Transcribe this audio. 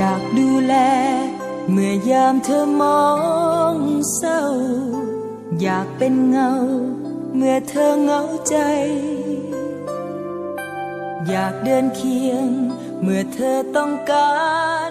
อยากดูแล เมื่อยามเธอมองเศร้า อยากเป็นเงา เมื่อเธอเหงาใจ อยากเดินเคียง เมื่อเธอต้องการ